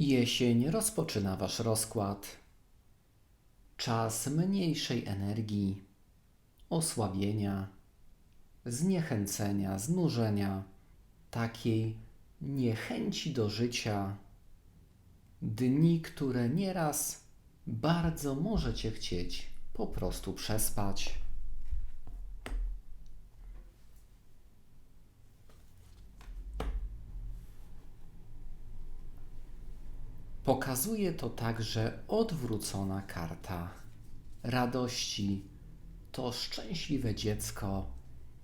Jesień rozpoczyna Wasz rozkład. Czas mniejszej energii, osłabienia, zniechęcenia, znużenia, takiej niechęci do życia. Dni, które nieraz bardzo możecie chcieć po prostu przespać. Pokazuje to także odwrócona karta radości. To szczęśliwe dziecko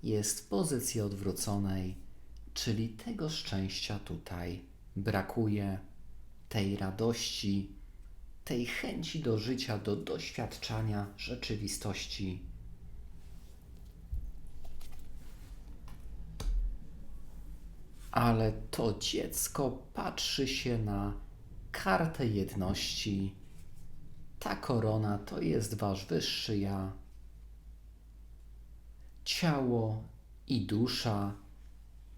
jest w pozycji odwróconej, czyli tego szczęścia tutaj brakuje, tej radości, tej chęci do życia, do doświadczania rzeczywistości. Ale to dziecko patrzy się na kartę jedności. Ta korona to jest wasz wyższy ja. Ciało i dusza,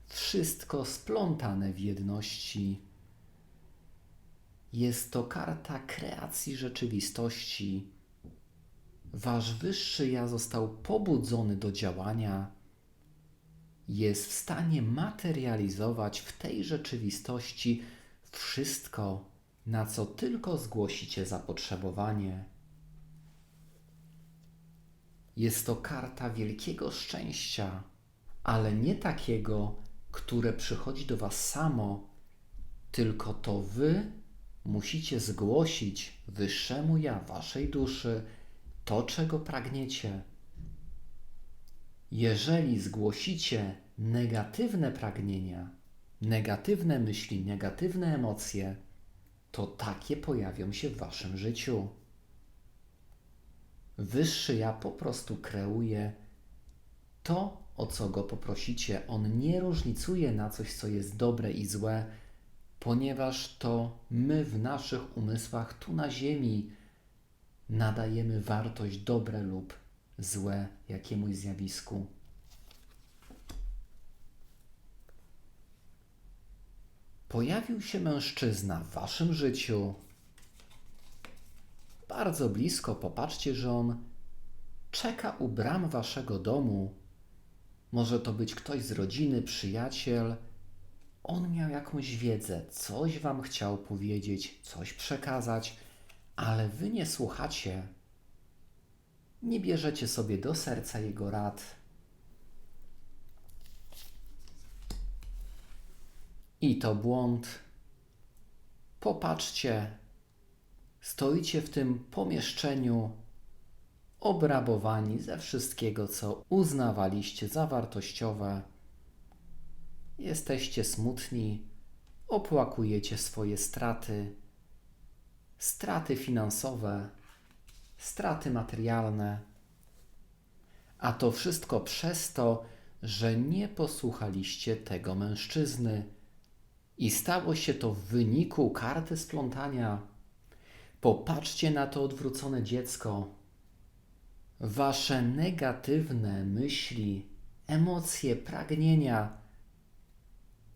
wszystko splątane w jedności. Jest to karta kreacji rzeczywistości. Wasz wyższy ja został pobudzony do działania. Jest w stanie materializować w tej rzeczywistości wszystko, na co tylko zgłosicie zapotrzebowanie. Jest to karta wielkiego szczęścia, ale nie takiego, które przychodzi do Was samo, tylko to Wy musicie zgłosić wyższemu ja Waszej duszy to, czego pragniecie. Jeżeli zgłosicie negatywne pragnienia, negatywne myśli, negatywne emocje, to takie pojawią się w waszym życiu. Wyższy ja po prostu kreuje to, o co go poprosicie. On nie różnicuje na coś, co jest dobre i złe, ponieważ to my w naszych umysłach tu na Ziemi nadajemy wartość dobre lub złe jakiemuś zjawisku. Pojawił się mężczyzna w waszym życiu. Bardzo blisko, popatrzcie, że on czeka u bram waszego domu. Może to być ktoś z rodziny, przyjaciel. On miał jakąś wiedzę, coś wam chciał powiedzieć, coś przekazać, ale wy nie słuchacie. Nie bierzecie sobie do serca jego rad I to błąd. Popatrzcie, stoicie w tym pomieszczeniu obrabowani ze wszystkiego, co uznawaliście za wartościowe. Jesteście smutni, opłakujecie swoje straty, straty finansowe, straty materialne. A to wszystko przez to, że nie posłuchaliście tego mężczyzny i stało się to w wyniku karty splątania. Popatrzcie na to odwrócone dziecko. Wasze negatywne myśli, emocje, pragnienia,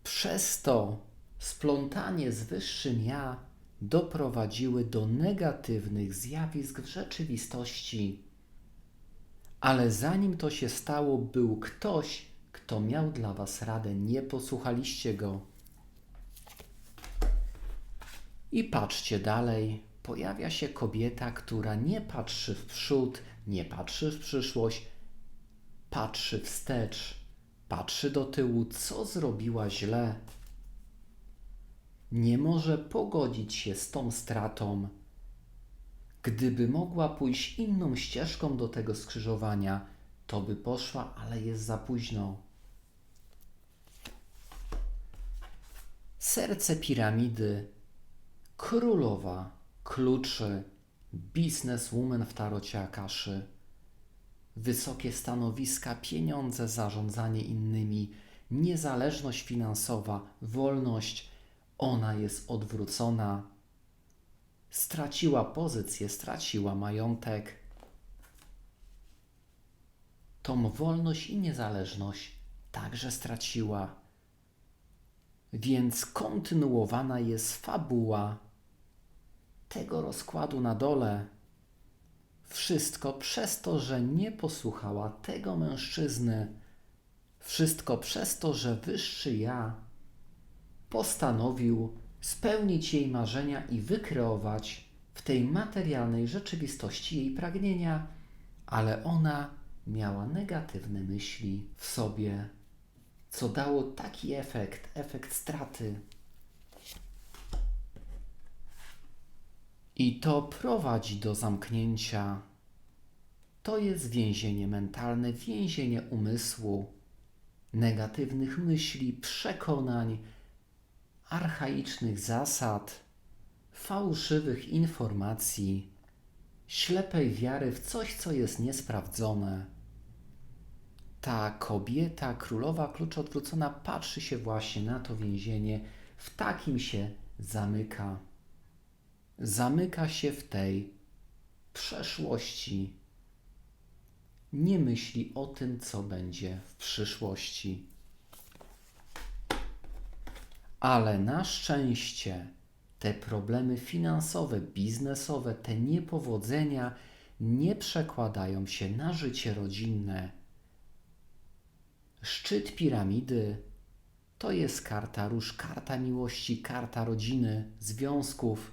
przez to splątanie z wyższym ja doprowadziły do negatywnych zjawisk w rzeczywistości. Ale zanim to się stało, był ktoś, kto miał dla was radę, nie posłuchaliście go. I patrzcie dalej, pojawia się kobieta, która nie patrzy w przód, nie patrzy w przyszłość, patrzy wstecz, patrzy do tyłu, co zrobiła źle. Nie może pogodzić się z tą stratą. Gdyby mogła pójść inną ścieżką do tego skrzyżowania, to by poszła, ale jest za późno. Serce piramidy królowa kluczy, bizneswoman w tarocie Akaszy, wysokie stanowiska, pieniądze, zarządzanie innymi, niezależność finansowa, wolność, ona jest odwrócona. Straciła pozycję, straciła majątek. Tą wolność i niezależność także straciła. Więc kontynuowana jest fabuła tego rozkładu na dole. Wszystko przez to, że nie posłuchała tego mężczyzny. Wszystko przez to, że wyższy ja postanowił spełnić jej marzenia i wykreować w tej materialnej rzeczywistości jej pragnienia, ale ona miała negatywne myśli w sobie, co dało taki efekt efekt straty. I to prowadzi do zamknięcia. To jest więzienie mentalne, więzienie umysłu, negatywnych myśli, przekonań, archaicznych zasad, fałszywych informacji, ślepej wiary w coś, co jest niesprawdzone. Ta kobieta, królowa klucz odwrócona, patrzy się właśnie na to więzienie, w takim się zamyka. Zamyka się w tej przeszłości. Nie myśli o tym, co będzie w przyszłości. Ale na szczęście te problemy finansowe, biznesowe, te niepowodzenia nie przekładają się na życie rodzinne. Szczyt piramidy to jest karta róż, karta miłości, karta rodziny, związków,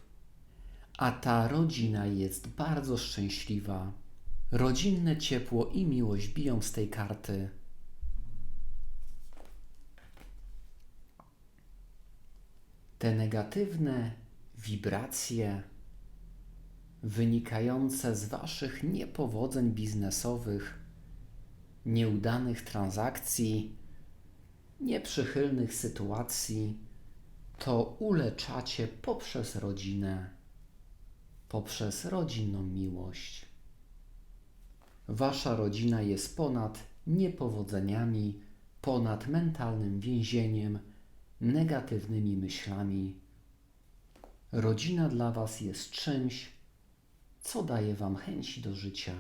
a ta rodzina jest bardzo szczęśliwa. Rodzinne ciepło i miłość biją z tej karty. te negatywne wibracje wynikające z Waszych niepowodzeń biznesowych, nieudanych transakcji, nieprzychylnych sytuacji, to uleczacie poprzez rodzinę, poprzez rodzinną miłość. Wasza rodzina jest ponad niepowodzeniami, ponad mentalnym więzieniem negatywnymi myślami. Rodzina dla Was jest czymś, co daje Wam chęci do życia.